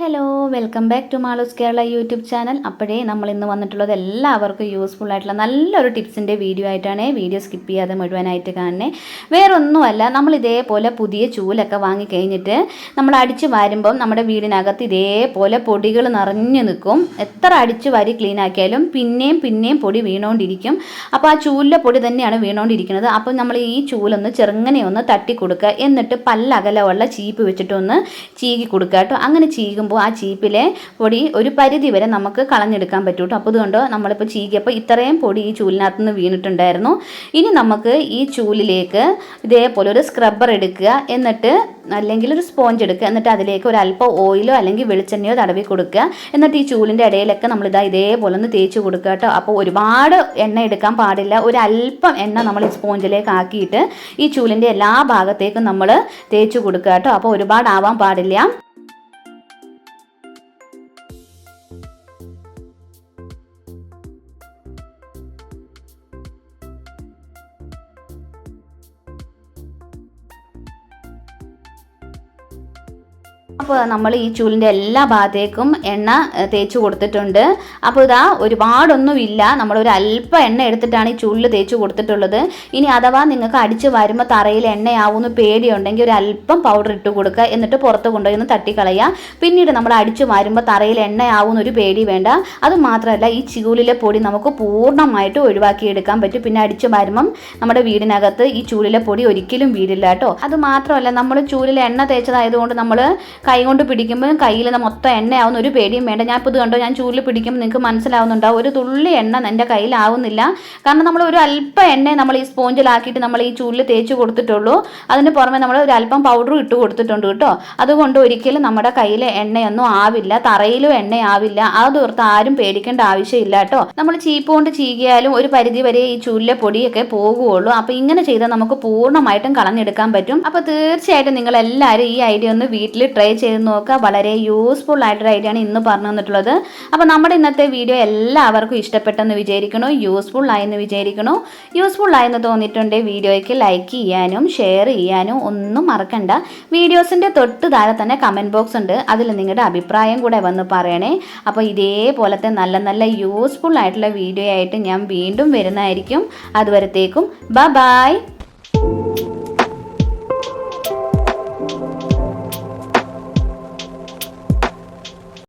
Hello welcome back to Maloos Kerala YouTube channel അപ്പോഴേ നമ്മൾ ഇന്ന് വന്നിട്ടുള്ളത് എല്ലാവർക്കും യൂസ്ഫുൾ ആയിട്ടുള്ള നല്ലൊരു ടിപ്സിന്റെ വീഡിയോ ആയിട്ടാണ്. വീഡിയോ സ്കിപ്പ് ചെയ്യാതെ മുഴുവനായിട്ട് കാണണേ. വേറൊന്നുമല്ല നമ്മൾ ഇതേപോലെ പുതിയ ചൂലൊക്കെ വാങ്ങിക്കഴിഞ്ഞിട്ട് നമ്മൾ അടിച്ച് വാരുമ്പം നമ്മുടെ വീടിനകത്ത് ഇതേപോലെ പൊടികൾ നിറഞ്ഞു നിൽക്കും. എത്ര അടിച്ച് വാരി ക്ലീൻ ആക്കിയാലും പിന്നെയും പിന്നെയും പൊടി വീണുകൊണ്ടിരിക്കും അപ്പോൾ ആ ചൂലിലെ പൊടി തന്നെയാണ് വീണുകൊണ്ടിരിക്കുന്നത് അപ്പോൾ നമ്മൾ ഈ ചൂലൊന്ന് ചെറുങ്ങനെ ഒന്ന് തട്ടി കൊടുക്കുക എന്നിട്ട് പല്ലകലമുള്ള ചീപ്പ് വെച്ചിട്ടൊന്ന് ചീകി കൊടുക്കുക കേട്ടോ. അങ്ങനെ ചീകുമ്പോൾ ആ ചീപ്പിലെ പൊടി ഒരു പരിധി വരെ നമുക്ക് കളഞ്ഞെടുക്കാൻ പറ്റൂട്ടോ. അപ്പോൾ അതുകൊണ്ട് നമ്മളിപ്പോൾ ചീകിയപ്പോൾ ഇത്രയും പൊടി ഈ ചൂലിനകത്ത് നിന്ന് വീണിട്ടുണ്ടായിരുന്നു. ഇനി നമുക്ക് ഈ ചൂലിലേക്ക് ഇതേപോലെ ഒരു സ്ക്രബ്ബർ എടുക്കുക എന്നിട്ട് അല്ലെങ്കിൽ ഒരു സ്പോഞ്ച് എടുക്കുക എന്നിട്ട് അതിലേക്ക് ഒരു അല്പം ഓയിലോ അല്ലെങ്കിൽ വെളിച്ചെണ്ണയോ തടവി കൊടുക്കുക. എന്നിട്ട് ഈ ചൂലിന്റെ ഇടയിലൊക്കെ നമ്മളിതാ ഇതേപോലെ ഒന്ന് തേച്ച് കൊടുക്കുക കേട്ടോ. അപ്പോൾ ഒരുപാട് എണ്ണ എടുക്കാൻ പാടില്ല. ഒരു അല്പം എണ്ണ നമ്മൾ ഈ സ്പോഞ്ചിലേക്ക് ആക്കിയിട്ട് ഈ ചൂലിന്റെ എല്ലാ ഭാഗത്തേക്കും നമ്മൾ തേച്ച് കൊടുക്കുക കേട്ടോ. അപ്പോൾ ഒരുപാടാവാൻ പാടില്ല. അപ്പോൾ നമ്മൾ ഈ ചൂലിന്റെ എല്ലാ ഭാഗത്തേക്കും എണ്ണ തേച്ചു കൊടുത്തിട്ടുണ്ട്. അപ്പോൾ ഇതാ ഒരുപാടൊന്നുമില്ല. നമ്മൾ ഒരു അല്പം എണ്ണ എടുത്തിട്ടാണ് ഈ ചൂലിൽ തേച്ച് കൊടുത്തിട്ടുള്ളത്. ഇനി അഥവാ നിങ്ങൾക്ക് അടിച്ച് വരുമ്പോൾ തറയിൽ എണ്ണയാവുമെന്ന് പേടിയുണ്ടെങ്കിൽ ഒരു അല്പം പൗഡർ ഇട്ട് കൊടുക്കുക. എന്നിട്ട് പുറത്ത് കൊണ്ടുപോയി ഒന്ന് തട്ടിക്കളയുക. പിന്നീട് നമ്മൾ അടിച്ച് വരുമ്പോൾ തറയിൽ എണ്ണയാവുന്ന ഒരു പേടി വേണ്ട. അത് മാത്രമല്ല ഈ ചൂലിലെ പൊടി നമുക്ക് പൂർണമായിട്ട് ഒഴിവാക്കിയെടുക്കാൻ പറ്റും. പിന്നെ അടിച്ച് വരുമ്പം നമ്മുടെ വീടിനകത്ത് ഈ ചൂലിലെ പൊടി ഒരിക്കലും വീടില്ല കേട്ടോ. അത് മാത്രമല്ല നമ്മൾ ചൂലിൽ എണ്ണ തേച്ചതായതുകൊണ്ട് നമ്മൾ കൈ കൊണ്ട് പിടിക്കുമ്പോൾ കയ്യിൽ മൊത്തം എണ്ണയാവുന്ന ഒരു പേടിയും വേണ്ട. ഞാൻ ഇപ്പോൾ ഇത് കണ്ടോ? ഞാൻ ചൂലിൽ പിടിക്കുമ്പോൾ നിങ്ങൾക്ക് മനസ്സിലാവുന്നുണ്ടാവും. ഒരു തുള്ളി എണ്ണ എന്റെ കയ്യിലാവുന്നില്ല. കാരണം നമ്മൾ ഒരു അല്പം എണ്ണ നമ്മൾ ഈ സ്പോഞ്ചിലാക്കിയിട്ട് നമ്മൾ ഈ ചൂലിൽ തേച്ച് കൊടുത്തിട്ടുള്ളൂ. അതിന് പുറമെ നമ്മൾ ഒരു അല്പം പൗഡറും ഇട്ട് കൊടുത്തിട്ടുണ്ട് കേട്ടോ. അതുകൊണ്ട് ഒരിക്കലും നമ്മുടെ കയ്യിൽ എണ്ണയൊന്നും ആവില്ല. തറയിലും എണ്ണയാവില്ല. ആ ഓർത്ത് ആരും പേടിക്കേണ്ട ആവശ്യമില്ല കേട്ടോ. നമ്മൾ ചീപ്പ് കൊണ്ട് ചീകിയാലും ഒരു പരിധി വരെ ഈ ചൂലിലെ പൊടിയൊക്കെ പോകുകയുള്ളൂ അപ്പോൾ ഇങ്ങനെ ചെയ്താൽ നമുക്ക് പൂർണമായിട്ടും കളഞ്ഞെടുക്കാൻ പറ്റും. അപ്പോൾ തീർച്ചയായിട്ടും നിങ്ങൾ എല്ലാവരും ഈ ഐഡിയ ഒന്ന് വീട്ടിൽ ട്രൈ ചെയ്ത് നോക്കുക. വളരെ യൂസ്ഫുൾ ആയിട്ടൊരു ഐഡിയ ആണ് ഇന്ന് പറഞ്ഞു തന്നിട്ടുള്ളത്. അപ്പോൾ നമ്മുടെ ഇന്നത്തെ വീഡിയോ എല്ലാവർക്കും ഇഷ്ടപ്പെട്ടെന്ന് വിചാരിക്കണോ യൂസ്ഫുൾ ആയെന്ന് വിചാരിക്കണോ യൂസ്ഫുൾ ആയെന്ന് തോന്നിയിട്ടുണ്ടെങ്കിൽ വീഡിയോയ്ക്ക് ലൈക്ക് ചെയ്യാനും ഷെയർ ചെയ്യാനും ഒന്നും മറക്കണ്ട. വീഡിയോസിന്റെ തൊട്ട് താഴെ തന്നെ കമന്റ് ബോക്സ് ഉണ്ട്. അതിൽ നിങ്ങളുടെ അഭിപ്രായം കൂടെ വന്ന് പറയണേ. അപ്പോൾ ഇതേപോലത്തെ നല്ല നല്ല യൂസ്ഫുൾ ആയിട്ടുള്ള വീഡിയോ ആയിട്ട് ഞാൻ വീണ്ടും വരുന്നതായിരിക്കും. അതുവരത്തേക്കും ബ ബായ്